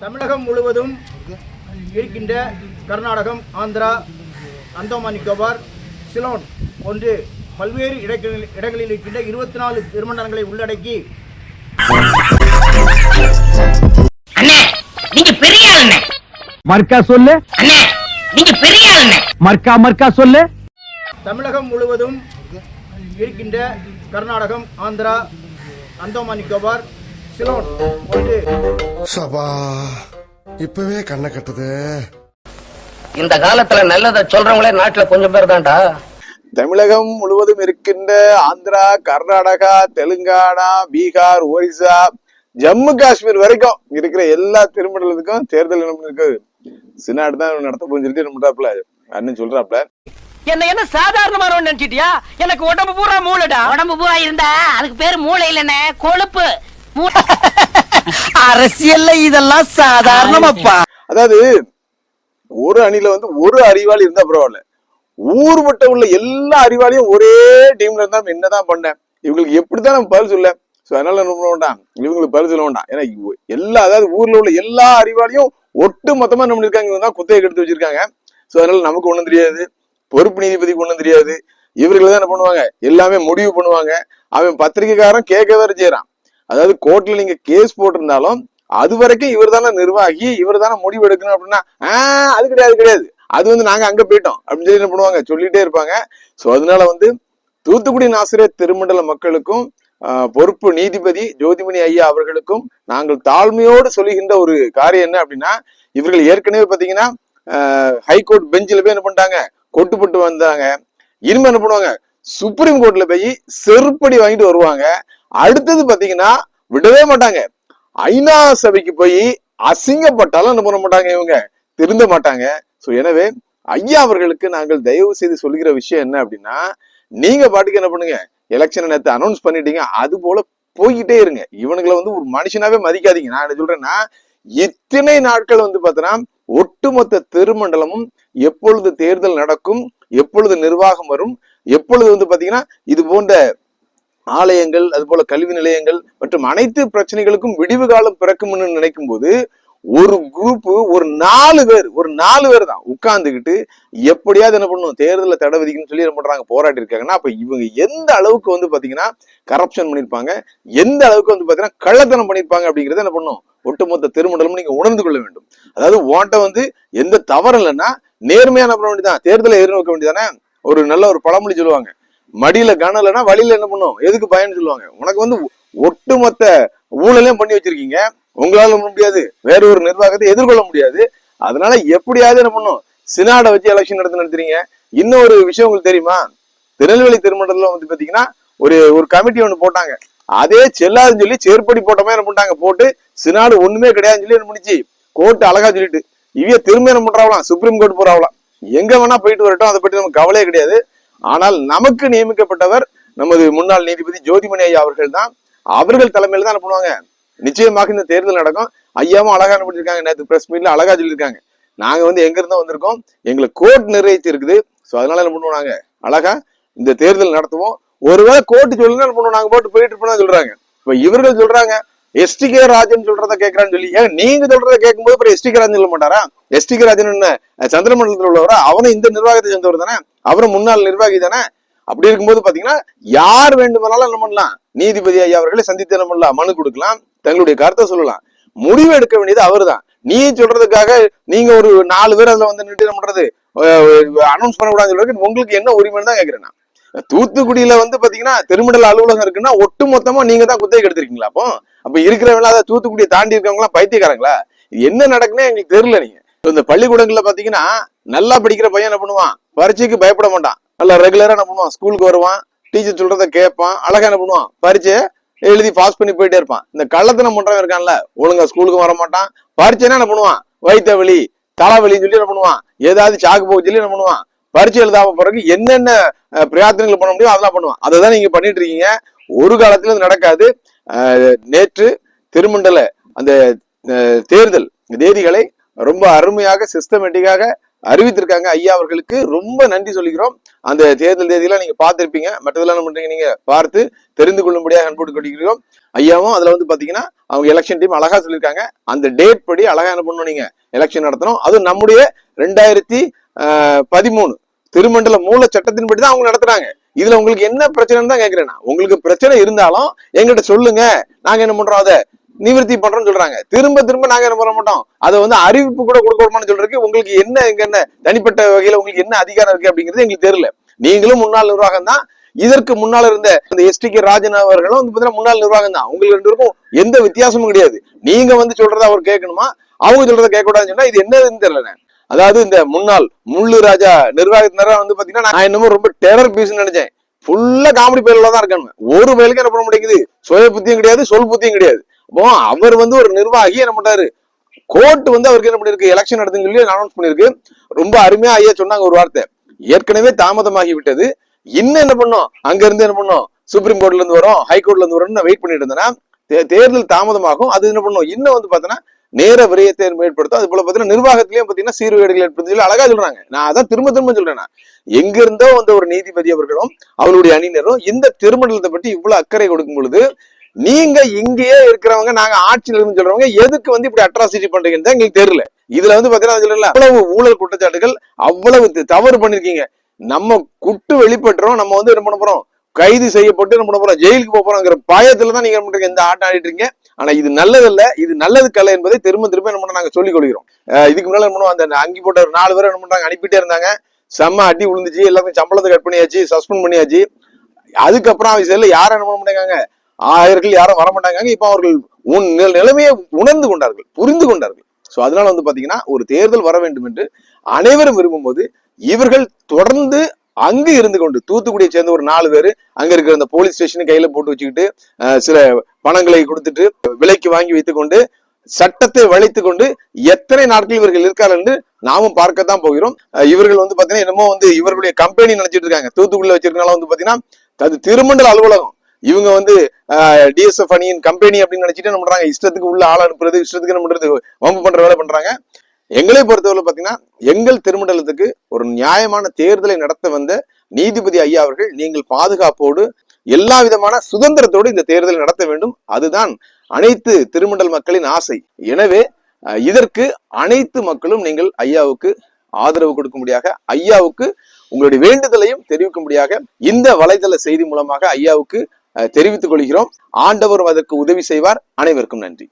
தமிழகம் முழுவதும் இருக்கின்ற கர்நாடகம் ஆந்திரா அந்தமான் நிக்கோபார் சிலோன் போன்று பல்வேறு இடங்களில் இடங்களில் இருக்கின்ற இருபத்தி நாலு திருமணங்களை உள்ளடக்கி அண்ணே நீங்க பெரிய ஆள் அண்ணே மர்க்கா சொல்லு. அண்ணே நீங்க பெரிய ஆள் அண்ணே மர்க்கா மர்க்கா சொல்லு. தமிழகம் முழுவதும் இருக்கின்ற கர்நாடகம் ஆந்திரா அந்தமான் நிக்கோபார் சிலோன் போன்று சபா இப்பவே கண்ணை கட்டுது. இந்த காலத்துல நல்லத சொல்றவங்களே நாட்டுல கொஞ்சம் பேர் தான்டா. தமிழகம் முழுவதும் இருக்கின்ற ஆந்திரா கர்நாடகா தெலுங்கானா பீகார் ஒரிசா ஜம்மு காஷ்மீர் வரைக்கும் இருக்கிற எல்லா திருமணத்துக்கும் தேர்தல் இருக்கு சின்னாடு தான் நடத்த போன்னு சொல்லிட்டு என்ன பண்றாப்ல அண்ணன் சொல்றாப்ல என்ன என்ன சாதாரணமானவன் நினைச்சிட்டியா? எனக்கு உடம்பு பூரா மூளைடா. உடம்பு பூரா இருந்தா அதுக்கு பேரு மூளை இல்லனே கொழுப்பு. அரசியல்ல இதெல்லாம் சாதாரணமாப்பா. அதாவது ஒரு அணில வந்து ஒரு அறிவாளி இருந்தா பரவாயில்ல. ஊர் மட்டும் உள்ள எல்லா அறிவாளியும் ஒரே டீம்ல இருந்தா என்னதான் பண்ணேன்? இவங்களுக்கு எப்படித்தான் நம்ம பதில் சொல்ல? சோ அதனால என்ன பண்ண வேண்டாம். இவங்களுக்கு பதில் சொல்ல வேண்டாம். ஏன்னா எல்லா அதாவது ஊர்ல உள்ள எல்லா அறிவாளியும் ஒட்டு மொத்தமா நம்ம இருக்காங்க இவங்க தான் குத்தையை கெடுத்து வச்சிருக்காங்க. சோ அதனால நமக்கு ஒண்ணும் தெரியாது. பொறுப்பு நீதிபதிக்கு ஒண்ணும் தெரியாது. இவர்கள் தான் என்ன பண்ணுவாங்க? எல்லாமே முடிவு பண்ணுவாங்க. அவன் பத்திரிகைக்காரன் கேட்க வேற செய்யறான் அதாவது கோர்ட்ல நீங்க கேஸ் போட்டிருந்தாலும் அது வரைக்கும் இவர் தானே நிர்வாகி இவர் தானே முடிவு எடுக்கணும் அப்படின்னா ஆஹ் அது கிடையாது கிடையாது. அது வந்து நாங்க அங்க போயிட்டோம் அப்படின்னு சொல்லி என்ன பண்ணுவாங்க? சொல்லிட்டே இருப்பாங்க. சோ அதனால வந்து தூத்துக்குடி நாசிரியர் திருமண்டல மக்களுக்கும் பொறுப்பு நீதிபதி ஜோதிமணி ஐயா அவர்களுக்கும் நாங்கள் தாழ்மையோடு சொல்லுகின்ற ஒரு காரியம் என்ன அப்படின்னா இவர்கள் ஏற்கனவே பாத்தீங்கன்னா ஹைகோர்ட் பெஞ்சில் போய் என்ன பண்ணிட்டாங்க? கொட்டுப்பட்டு வந்தாங்க. இனிமே என்ன பண்ணுவாங்க? சுப்ரீம் கோர்ட்ல போய் செருப்படி வாங்கிட்டு வருவாங்க. அடுத்தது பாத்தீங்கன்னா விடவே மாட்டாங்க. ஐநா சபைக்கு போய் அசிங்கப்பட்டாலும் என்ன பண்ண மாட்டாங்க இவங்க? திருந்த மாட்டாங்க. சோ எனவே ஐயா அவர்களுக்கு நாங்கள் தயவு செய்து சொல்கிற விஷயம் என்ன அப்படின்னா நீங்க பாட்டுக்கு என்ன பண்ணுங்க? எலெக்ஷனை நேற்று அனௌன்ஸ் பண்ணிட்டீங்க அது போல போய்கிட்டே இருங்க. இவனுங்களை வந்து ஒரு மனுஷனாவே மதிக்காதீங்க. நான் என்ன சொல்றேன்னா இத்தனை நாட்கள் வந்து பார்த்தோன்னா ஒட்டுமொத்த திருமண்டலமும் எப்பொழுது தேர்தல் நடக்கும் எப்பொழுது நிர்வாகம் வரும் எப்பொழுது வந்து பாத்தீங்கன்னா இது போன்ற ஆலயங்கள் அதுபோல கல்வி நிலையங்கள் மற்றும் அனைத்து பிரச்சனைகளுக்கும் விடிவு காலம் பிறக்கும்னு நினைக்கும் போது ஒரு குரூப் ஒரு நாலு பேர் ஒரு நாலு பேர் தான் உட்கார்ந்துக்கிட்டு எப்படியாவது என்ன பண்ணும் தேர்தலில் தடை விதிக்கணும்னு சொல்லி என்ன பண்றாங்க போராட்டி இருக்காங்கன்னா அப்ப இவங்க எந்த அளவுக்கு வந்து பாத்தீங்கன்னா கரப்ஷன் பண்ணியிருப்பாங்க எந்த அளவுக்கு வந்து பாத்தீங்கன்னா கள்ளத்தனம் பண்ணிருப்பாங்க அப்படிங்கறத என்ன பண்ணும் ஒட்டுமொத்த திருமண்டலம் நீங்க உணர்ந்து கொள்ள வேண்டும். அதாவது ஓட்ட வந்து எந்த தவறு இல்லைன்னா நேர்மையான பண்ண வேண்டியதான் தேர்தலை எதிர்நோக்க வேண்டியதானே ஒரு நல்ல ஒரு பழமொழி சொல்லுவாங்க. மடியில கனலைன்னா வழியில என்ன பண்ணும்? எதுக்கு பயன்னு சொல்லுவாங்க. உனக்கு வந்து ஒட்டுமொத்த ஊழலையும் பண்ணி வச்சிருக்கீங்க. உங்களால பண்ண முடியாது. வேற ஒரு நிர்வாகத்தை எதிர்கொள்ள முடியாது. அதனால எப்படியாவது என்ன பண்ணும்? சினாடை வச்சு எலெக்ஷன் நடத்தி நடத்துறீங்க இன்னொரு விஷயம் உங்களுக்கு தெரியுமா? திருநெல்வேலி திருமண்டலத்துல வந்து பாத்தீங்கன்னா ஒரு ஒரு கமிட்டி ஒண்ணு போட்டாங்க. அதே செல்லாதுன்னு சொல்லி செயற்படி போட்டமே என்ன பண்ணிட்டாங்க? போட்டு சினாடு ஒண்ணுமே கிடையாதுன்னு சொல்லி என்ன பண்ணிச்சு? கோர்ட் அழகா சொல்லிட்டு. இவைய திரும்ப என்ன பண்றாங்களாம்? சுப்ரீம் கோர்ட் போறாங்களாம். எங்க வேணா போயிட்டு வரட்டும். அதை பற்றி நமக்கு கவலையே கிடையாது. ஆனால் நமக்கு நியமிக்கப்பட்டவர் நமது முன்னாள் நீதிபதி ஜோதிமணி ஐயா அவர்கள் தான் அவர்கள் தலைமையில தான் என்ன பண்ணுவாங்க? நிச்சயமாக இந்த தேர்தல் நடக்கும். ஐயாவும் அழகா என்ன நேற்று பிரஸ் மீட்ல அழகா சொல்லியிருக்காங்க. நாங்க வந்து எங்க இருந்தோ வந்திருக்கோம். எங்களை கோர்ட் நிறைவேற்றி இருக்குது. ஸோ அதனால என்ன பண்ணுவாங்க அழகா இந்த தேர்தல் நடத்துவோம். ஒருவேளை கோர்ட் சொல்லுங்க என்ன பண்ணுவோம்? நாங்க போட்டு போயிட்டு இருப்போம் சொல்றாங்க. இப்ப இவர்கள் சொல்றாங்க எஸ்டி கே ராஜன் சொல்றத கேட்கறான்னு சொல்லி ஏன் நீங்க சொல்றத கேட்கும்போது அப்புறம் எஸ்டி கே ராஜன் சொல்ல மாட்டாரா? எஸ்டி கே ராஜன் என்ன சந்திரமண்டலத்தில் உள்ளவரா? அவனும் இந்த நிர்வாகத்தை சேர்ந்தவர் தானே? அவரும் முன்னாள் நிர்வாகி தானே? அப்படி இருக்கும்போது பாத்தீங்கன்னா யார் வேண்டுமானாலும் என்ன பண்ணலாம்? நீதிபதி ஐயா அவர்களை சந்தித்து என்ன பண்ணலாம்? மனு கொடுக்கலாம். தங்களுடைய கருத்தை சொல்லலாம். முடிவு எடுக்க வேண்டியது அவர்தான். நீ சொல்றதுக்காக நீங்க ஒரு நாலு பேர் அதுல வந்து நின்று என்ன பண்றது? அனௌன்ஸ் பண்ணக்கூடாதுன்னு சொல்றதுக்கு உங்களுக்கு என்ன உரிமைன்னு தான் கேட்கிறேன் நான். தூத்துக்குடியில வந்து பாத்தீங்கன்னா திருமண்டல அலுவலகம் இருக்குன்னா ஒட்டு மொத்தமா நீங்க தான் குத்தகை எடுத்திருக்கீங்களா அப்போ? அப்ப இருக்கிறவங்களா அதை தூத்துக்குடியை தாண்டி இருக்கவங்களாம் பைத்தியக்காரங்களா? என்ன நடக்குன்னே எங்களுக்கு தெரியல நீங்க. இந்த பள்ளிக்கூடங்கள்ல பாத்தீங்கன்னா நல்லா படிக்கிற பையன் என்ன பண்ணுவான்? பரீட்சைக்கு பயப்பட மாட்டான். நல்லா ரெகுலரா என்ன பண்ணுவான்? ஸ்கூலுக்கு வருவான். டீச்சர் சொல்றத கேட்பான். அழகா என்ன பண்ணுவான்? பரீட்சை எழுதி பாஸ் பண்ணி போயிட்டே இருப்பான். இந்த கள்ளத்தனம் பண்றவன் இருக்கான்ல ஒழுங்கா ஸ்கூலுக்கு வர மாட்டான். பரீட்சைனா என்ன பண்ணுவான்? வயிற்று வலி தலைவலின்னு சொல்லி என்ன பண்ணுவான்? ஏதாவது சாக்கு போக சொல்லி என்ன பண்ணுவான்? பரீட்சை எழுதாம பிறகு என்னென்ன அஹ், பிரயாத்தனைகள் பண்ண முடியும் அதெல்லாம் பண்ணுவான். அதை தான் நீங்க பண்ணிட்டு இருக்கீங்க. ஒரு காலத்துல இது நடக்காது. நேற்று திருமண்டல அந்த தேர்தல் தேதிகளை ரொம்ப அருமையாக சிஸ்டமேட்டிக்காக அறிவித்திருக்காங்க. ஐயா அவர்களுக்கு ரொம்ப நன்றி சொல்லிக்கிறோம். அந்த தேர்தல் தேதியெல்லாம் நீங்க பார்த்துருப்பீங்க. மற்றதெல்லாம் என்ன பண்றீங்க நீங்க பார்த்து தெரிந்து கொள்ளும்படியாக அன்போடு கொள்கிறோம் ஐயாவும் அதுல வந்து பாத்தீங்கன்னா அவங்க எலெக்ஷன் டீம் அழகா சொல்லியிருக்காங்க. அந்த டேட் படி அழகா என்ன பண்ணணும் நீங்க? எலெக்ஷன் நடத்தணும். அதுவும் நம்முடைய ரெண்டாயிரத்தி பதிமூணு திருமண்டல மூல சட்டத்தின்படி தான் அவங்க நடத்துறாங்க. இதுல உங்களுக்கு என்ன பிரச்சனைன்னு தான் கேக்குறேன் உங்களுக்கு பிரச்சனை இருந்தாலும் எங்கிட்ட சொல்லுங்க. நாங்க என்ன பண்றோம்? அதை நிவர்த்தி பண்றோம்னு சொல்றாங்க. திரும்ப திரும்ப நாங்க என்ன பண்ண மாட்டோம்? அதை வந்து அறிவிப்பு கூட கொடுக்கணும்னு சொல்றதுக்கு உங்களுக்கு என்ன எங்க என்ன தனிப்பட்ட வகையில உங்களுக்கு என்ன அதிகாரம் இருக்கு அப்படிங்கிறது எங்களுக்கு தெரியல. நீங்களும் முன்னாள் நிர்வாகம் தான். இதற்கு முன்னால் இருந்த இந்த எஸ்டி கே ராஜன் அவர்களும் வந்து பாத்தீங்கன்னா முன்னாள் நிர்வாகம் தான். உங்களுக்கு ரெண்டு பேருக்கும் எந்த வித்தியாசமும் கிடையாது. நீங்க வந்து சொல்றத அவர் கேட்கணுமா? அவங்க சொல்றதை கேட்க கூடாதுன்னு சொன்னா இது என்னதுன்னு தெரியல அதாவது இந்த முன்னாள் முள்ளு ராஜா நிர்வாகத்தினரா வந்து பாத்தீங்கன்னா நான் என்னமோ ரொம்ப டெரர் பீஸ் நினைச்சேன். ஃபுல்லா காமெடி பேர்ல தான் இருக்காங்க ஒரு வேலைக்கு என்ன பண்ண முடியாது சுய புத்தியும் கிடையாது சொல் புத்தியும் கிடையாது. அப்போ அவர் வந்து ஒரு நிர்வாகி என்ன பண்றாரு? கோர்ட் வந்து அவருக்கு என்ன பண்ணிருக்கு எலெக்ஷன் நடத்துன்னு சொல்லி அனௌன்ஸ் பண்ணிருக்கு ரொம்ப அருமையா ஐயா சொன்னாங்க ஒரு வார்த்தை. ஏற்கனவே தாமதமாகி விட்டது இன்னும் என்ன பண்ணோம்? அங்க இருந்து என்ன பண்ணோம்? சுப்ரீம் கோர்ட்ல இருந்து வரும் ஹை கோர்ட்ல இருந்து வரோம்னு வெயிட் பண்ணிட்டு இருந்தேன்னா தேர்தல் தாமதமாகும். அது என்ன பண்ணும்? இன்னும் வந்து பாத்தீங்கன்னா நேர விரயத்தை ஏற்படுத்தும் அது போல பாத்தீங்கன்னா நிர்வாகத்திலயும் பாத்தீங்கன்னா சீர்கேடுகள் ஏற்படுத்தி சொல்லி அழகா சொல்றாங்க. நான் அதான் திரும்ப திரும்ப சொல்றேன் எங்க இருந்தோ வந்த ஒரு நீதிபதி அவர்களும் அவருடைய அணியினரும் இந்த திருமண்டலத்தை பற்றி இவ்வளவு அக்கறை கொடுக்கும் பொழுது நீங்க இங்கேயே இருக்கிறவங்க நாங்க ஆட்சியில இருந்து சொல்றவங்க எதுக்கு வந்து இப்படி அட்ராசிட்டி பண்றீங்கன்னு தான் எங்களுக்கு தெரியல. இதுல வந்து பாத்தீங்கன்னா அவ்வளவு ஊழல் குற்றச்சாட்டுகள் அவ்வளவு தவறு பண்ணிருக்கீங்க. நம்ம குட்டு வெளிப்பட்டுறோம் நம்ம வந்து என்ன பண்ண போறோம்? கைது செய்யப்பட்டு என்ன பண்ண போறோம்? ஜெயிலுக்கு போக போறோங்கிற பயத்துல தான் நீங்க பண்றீங்க? இந்த ஆட்டம் ஆடிட்டு இருக்கீங்க. ஆனா இது நல்லதல்ல. இது நல்லதுக்கல்ல என்பதை திரும்ப திரும்ப என்ன பண்ண நாங்க சொல்லிக் கொள்கிறோம். இதுக்கு முன்னால என்ன பண்ணுவோம்? அந்த அங்கி போட்ட ஒரு நாலு பேர் என்ன பண்றாங்க? அனுப்பிட்டே இருந்தாங்க. செம்ம அடி விழுந்துச்சு. எல்லாத்தையும் சம்பளத்தை கட் பண்ணியாச்சு சஸ்பெண்ட் பண்ணியாச்சு. அதுக்கப்புறம் அவங்க செல்ல யாரும் என்ன பண்ண மாட்டாங்க ஆயர்கள் யாரும் வர மாட்டாங்க இப்ப அவர்கள் உன் நில- நிலைமையை உணர்ந்து கொண்டார்கள் புரிந்து கொண்டார்கள். சோ அதனால வந்து பாத்தீங்கன்னா ஒரு தேர்தல் வர வேண்டும் என்று அனைவரும் விரும்பும் போது இவர்கள் தொடர்ந்து அங்கு இருந்து கொண்டு தூத்துக்குடியை சேர்ந்த ஒரு நாலு பேர் அங்க இருக்கிற அந்த போலீஸ் ஸ்டேஷனை கையில போட்டு வச்சுக்கிட்டு சில பணங்களை கொடுத்துட்டு விலைக்கு வாங்கி வைத்துக் கொண்டு சட்டத்தை வளைத்து கொண்டு எத்தனை நாட்கள் இவர்கள் இருக்கார்கள் என்று நாமும் பார்க்கத்தான் போகிறோம். இவர்கள் வந்து பாத்தீங்கன்னா என்னமோ வந்து இவர்களுடைய கம்பெனி நினைச்சிட்டு இருக்காங்க. தூத்துக்குடியில வச்சிருக்கனால வந்து பாத்தீங்கன்னா அது திருமண்டல அலுவலகம். இவங்க வந்து டிஎஸ்எஃப் அணியின் கம்பெனி அப்படின்னு நினைச்சிட்டு என்ன பண்றாங்க? இஷ்டத்துக்கு உள்ள ஆள் அனுப்புறது இஷ்டத்துக்கு என்ன பண்றது? வம்பு பண்ற வேலை பண்றாங்க. எங்களை பொறுத்தவரை பாத்தீங்கன்னா எங்கள் திருமண்டலத்துக்கு ஒரு நியாயமான தேர்தலை நடத்த வந்த நீதிபதி ஐயா அவர்கள் நீங்கள் பாதுகாப்போடு எல்லா விதமான சுதந்திரத்தோடு இந்த தேர்தலை நடத்த வேண்டும். அதுதான் அனைத்து திருமண்டல் மக்களின் ஆசை. எனவே அஹ், இதற்கு அனைத்து மக்களும் நீங்கள் ஐயாவுக்கு ஆதரவு கொடுக்கும்படியாக ஐயாவுக்கு உங்களுடைய வேண்டுதலையும் தெரிவிக்கும்படியாக இந்த வலைதள செய்தி மூலமாக ஐயாவுக்கு தெரிவித்துக் கொள்கிறோம். ஆண்டவரும் அதற்கு உதவி செய்வார். அனைவருக்கும் நன்றி.